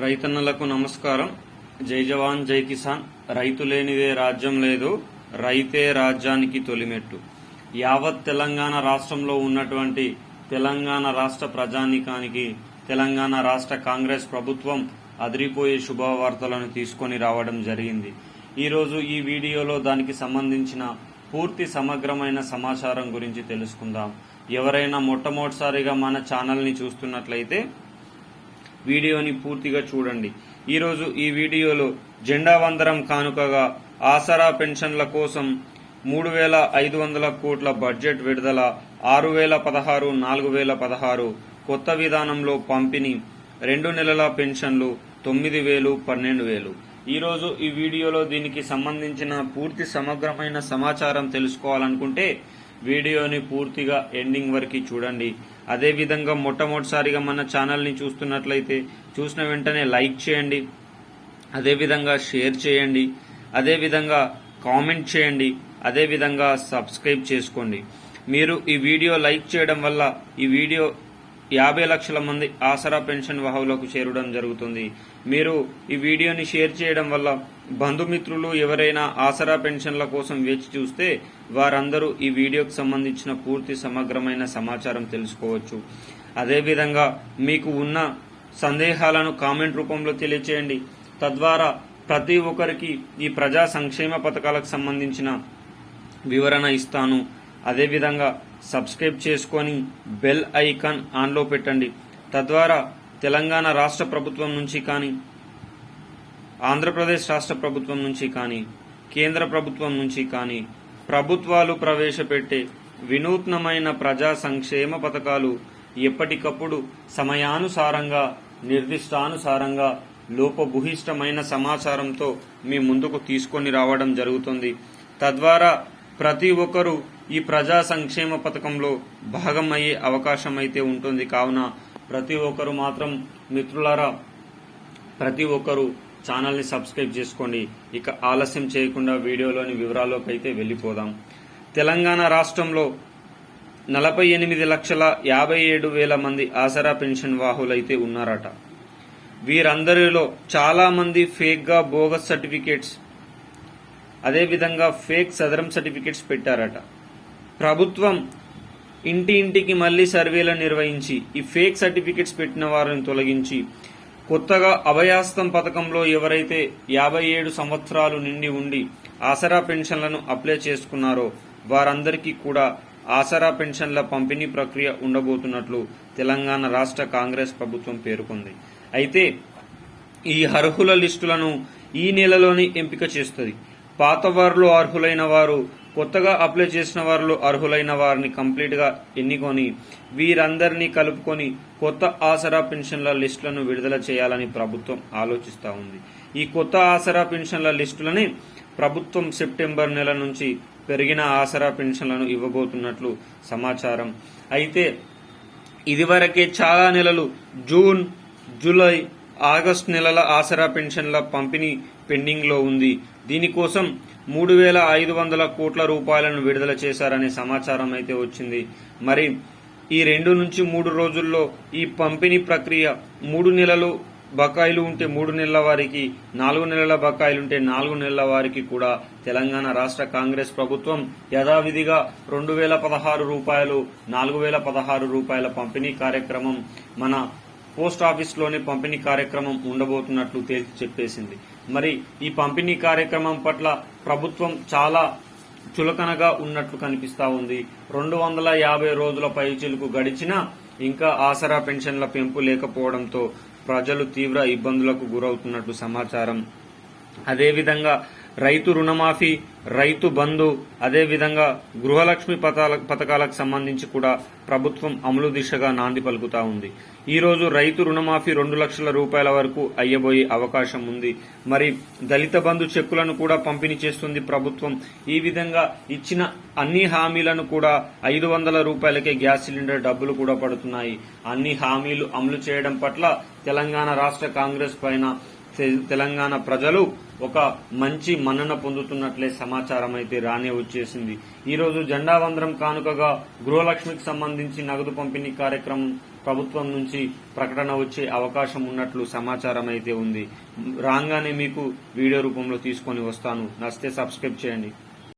రైతన్నలకు నమస్కారం. జై జవాన్ జై కిసాన్. రైతు లేనిదే రాజ్యం లేదు. రైతే రాజ్యానికి తొలిమెట్టు. యావత్ తెలంగాణ రాష్ట్రంలో ఉన్నటువంటి తెలంగాణ రాష్ట్ర ప్రజానీకానికి తెలంగాణ రాష్ట్ర కాంగ్రెస్ ప్రభుత్వం అదిరిపోయే శుభవార్తలను తీసుకొని రావడం జరిగింది. ఈరోజు ఈ వీడియోలో దానికి సంబంధించిన పూర్తి సమగ్రమైన సమాచారం గురించి తెలుసుకుందాం. ఎవరైనా మొట్టమొదటిసారిగా మన ఛానల్ని చూస్తున్నట్లయితే వీడియోని పూర్తిగా చూడండి. ఈరోజు ఈ వీడియోలో జెండా వందరం కానుకగా ఆసరా పెన్షన్ల కోసం మూడు వేల ఐదు వందల కోట్ల బడ్జెట్ విడుదల ఆరు వేల పదహారు నాలుగు వేల పదహారు కొత్త విధానంలో పంపిణీ రెండు నెలల పెన్షన్లు తొమ్మిది వేలు పన్నెండు వేలు. ఈరోజు ఈ వీడియోలో దీనికి సంబంధించిన పూర్తి సమగ్రమైన సమాచారం తెలుసుకోవాలనుకుంటే వీడియోని పూర్తిగా ఎండింగ్ వరకు చూడండి. అదేవిధంగా మొట్టమొదటిసారిగా మన ఛానల్ని చూస్తున్నట్లయితే చూసిన వెంటనే లైక్ చేయండి. అదేవిధంగా షేర్ చేయండి. అదేవిధంగా కామెంట్ చేయండి. అదేవిధంగా సబ్స్క్రైబ్ చేసుకోండి. మీరు ఈ వీడియో లైక్ చేయడం వల్ల ఈ వీడియో యాభై లక్షల మంది ఆసరా పెన్షన్ వాహులకు చేరడం జరుగుతుంది. మీరు ఈ వీడియోని షేర్ చేయడం వల్ల బంధుమిత్రులు ఎవరైనా ఆసరా పెన్షన్ల కోసం వేచి చూస్తే వారందరూ ఈ వీడియోకు సంబంధించిన పూర్తి సమగ్రమైన సమాచారం తెలుసుకోవచ్చు. అదేవిధంగా మీకు ఉన్న సందేహాలను కామెంట్ రూపంలో తెలియచేయండి. తద్వారా ప్రతి ఒక్కరికి ఈ ప్రజా సంక్షేమ పథకాలకు సంబంధించిన వివరణ ఇస్తాను. అదేవిధంగా సబ్స్క్రైబ్ చేసుకొని బెల్ ఐకాన్ ఆన్లో పెట్టండి. తద్వారా తెలంగాణ రాష్ట్ర ప్రభుత్వం నుంచి కానీ ఆంధ్రప్రదేశ్ రాష్ట్ర ప్రభుత్వం నుంచి కానీ కేంద్ర ప్రభుత్వం నుంచి కానీ ప్రభుత్వాలు ప్రవేశపెట్టే వినూత్నమైన ప్రజా సంక్షేమ పథకాలు ఎప్పటికప్పుడు సమయానుసారంగా నిర్దిష్టానుసారంగా లోపభూయిష్టమైన సమాచారంతో మీ ముందుకు తీసుకొని రావడం జరుగుతుంది. తద్వారా ప్రతి ఒక్కరూ ఈ ప్రజా సంక్షేమ పథకంలో భాగం అయ్యే అవకాశం అయితే ఉంటుంది. కావున ప్రతి ఒక్కరు మాత్రం మిత్రులారా ప్రతి ఒక్కరు ఛానల్ని సబ్స్క్రైబ్ చేసుకోండి. ఇక ఆలస్యం చేయకుండా వీడియోలోని వివరాల్లోకి అయితే వెళ్ళిపోదాం. తెలంగాణ రాష్ట్రంలో నలభై ఎనిమిది లక్షల యాభై ఏడు వేల మంది ఆసరా పెన్షన్ వాహులైతే ఉన్నారట. వీరందరిలో చాలామంది ఫేక్గా బోగస్ సర్టిఫికేట్స్ అదేవిధంగా ఫేక్ సదరం సర్టిఫికేట్స్ పెట్టారట. ప్రభుత్వం ఇంటి ఇంటికి మళ్ళీ సర్వేలను నిర్వహించి ఈ ఫేక్ సర్టిఫికేట్స్ పెట్టిన వారిని తొలగించి కొత్తగా అభయాస్తం పథకంలో ఎవరైతే యాభై ఏడు సంవత్సరాలు నిండి ఉండి ఆసరా పెన్షన్లను అప్లై చేసుకున్నారో వారందరికీ కూడా ఆసరా పెన్షన్ల పంపిణీ ప్రక్రియ ఉండబోతున్నట్లు తెలంగాణ రాష్ట్ర కాంగ్రెస్ ప్రభుత్వం పేర్కొంది. అయితే ఈ అర్హుల లిస్టులను ఈ నెలలోనే ఎంపిక చేస్తుంది. పాత వారిలో అర్హులైన వారు కొత్తగా అప్లై చేసిన వారిలో అర్హులైన వారిని కంప్లీట్గా ఎన్నుకొని వీరందరినీ కలుపుకొని కొత్త ఆసరా పెన్షన్ల లిస్టులను విడుదల చేయాలని ప్రభుత్వం ఆలోచిస్తూ ఉంది. ఈ కొత్త ఆసరా పెన్షన్ల లిస్టులని ప్రభుత్వం సెప్టెంబర్ నెల నుంచి పెరిగిన ఆసరా పెన్షన్లను ఇవ్వబోతున్నట్లు సమాచారం. అయితే ఇదివరకే చాలా నెలలు జూన్ జూలై ఆగస్టు నెలల ఆసరా పెన్షన్ల పంపిణీ పెండింగ్లో ఉంది. దీనికోసం మూడు వేల ఐదు వందల కోట్ల రూపాయలను విడుదల చేశారనే సమాచారం అయితే వచ్చింది. మరి ఈ రెండు నుంచి మూడు రోజుల్లో ఈ పంపిణీ ప్రక్రియ మూడు నెలలు బకాయిలు ఉంటే మూడు నెలల వారికి నాలుగు నెలల బకాయిలు ఉంటే నాలుగు నెలల వారికి కూడా తెలంగాణ రాష్ట్ర కాంగ్రెస్ ప్రభుత్వం యథావిధిగా రెండు వేల పదహారు రూపాయలు నాలుగు వేల పదహారు రూపాయల పంపిణీ కార్యక్రమం మన పోస్ట్ ఆఫీస్లోనే పంపిణీ కార్యక్రమం ఉండబోతున్నట్లు తేల్చి చెప్పేసింది. మరి ఈ పంపిణీ కార్యక్రమం పట్ల ప్రభుత్వం చాలా చులకనగా ఉన్నట్లు కనిపిస్తా ఉంది. రెండు వందల యాభై రోజుల పైచిలుకు గడిచినా ఇంకా ఆసరా పెన్షన్ల పెంపు లేకపోవడంతో ప్రజలు తీవ్ర ఇబ్బందులకు గురవుతున్నట్లు సమాచారం. అదేవిధంగా రైతు రుణమాఫీ రైతు బంధు అదేవిధంగా గృహలక్ష్మి పథకాల పథకాలకు సంబంధించి కూడా ప్రభుత్వం అమలు దిశగా నాంది పలుకుతా ఉంది. ఈ రోజు రైతు రుణమాఫీ రెండు లక్షల రూపాయల వరకు అయ్యబోయే అవకాశం ఉంది. మరి దళిత బంధు చెక్కులను కూడా పంపిణీ చేస్తుంది ప్రభుత్వం. ఈ విధంగా ఇచ్చిన అన్ని హామీలను కూడా ఐదు వందల రూపాయలకే గ్యాస్ సిలిండర్ డబ్బులు కూడా పడుతున్నాయి. అన్ని హామీలు అమలు చేయడం పట్ల తెలంగాణ రాష్ట్ర కాంగ్రెస్ పైన తెలంగాణ ప్రజలు ఒక మంచి మన్నన పొందుతున్నట్లే సమాచారం అయితే రానే వచ్చేసింది. ఈరోజు రోజు జెండా కానుకగా గృహలక్ష్మికి సంబంధించి నగదు పంపిణీ కార్యక్రమం ప్రభుత్వం నుంచి ప్రకటన వచ్చే అవకాశం ఉన్నట్లు సమాచారం అయితే ఉంది. రాగానే మీకు వీడియో రూపంలో తీసుకొని వస్తాను. నచ్చితే సబ్స్క్రైబ్ చేయండి.